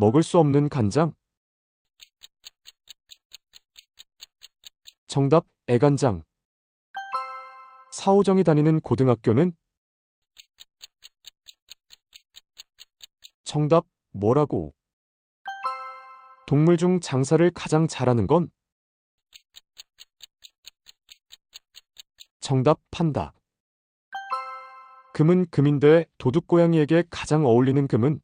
먹을 수 없는 간장. 정답, 애간장. 사오정이 다니는 고등학교는? 정답, 뭐라고? 동물 중 장사를 가장 잘하는 건? 정답, 판다. 금은 금인데 도둑고양이에게 가장 어울리는 금은?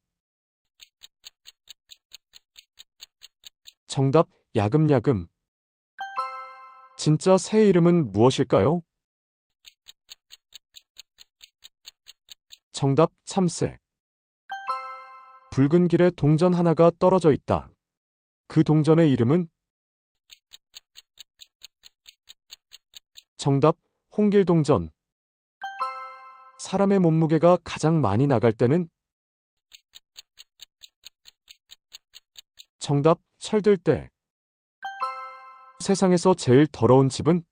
정답, 야금야금. 진짜 새 이름은 무엇일까요? 정답, 참새. 붉은 길에 동전 하나가 떨어져 있다. 그 동전의 이름은? 정답, 홍길동전. 사람의 몸무게가 가장 많이 나갈 때는? 정답, 철들 때. 세상에서 제일 더러운 집은?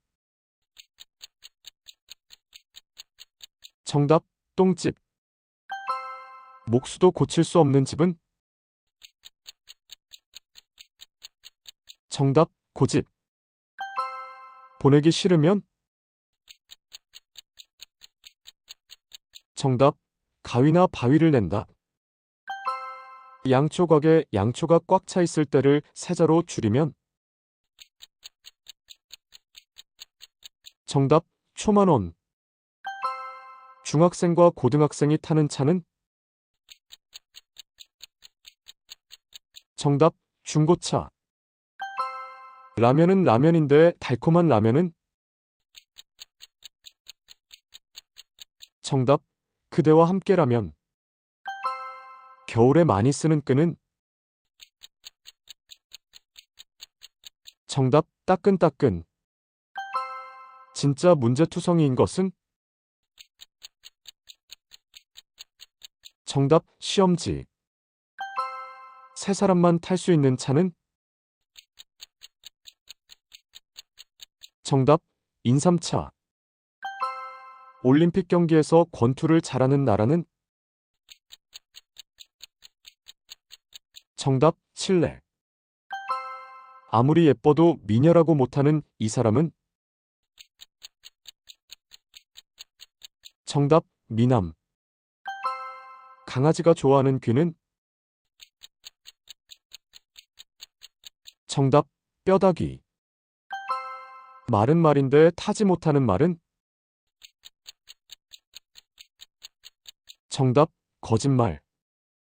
정답, 똥집. 목수도 고칠 수 없는 집은? 정답, 고집. 보내기 싫으면? 정답, 가위나 바위를 낸다. 양초각에 양초가 꽉 차 있을 때를 세자로 줄이면? 정답, 초만원. 중학생과 고등학생이 타는 차는? 정답, 중고차. 라면은 라면인데 달콤한 라면은? 정답, 그대와 함께라면. 겨울에 많이 쓰는 끈은? 정답, 따끈따끈. 진짜 문제투성이인 것은? 정답, 시험지. 세 사람만 탈 수 있는 차는? 정답, 인삼차. 올림픽 경기에서 권투를 잘하는 나라는? 정답, 칠레. 아무리 예뻐도 미녀라고 못하는 이 사람은? 정답, 미남. 강아지가 좋아하는 귀는? 정답, 뼈다귀. 말은 말인데 타지 못하는 말은? 정답, 거짓말.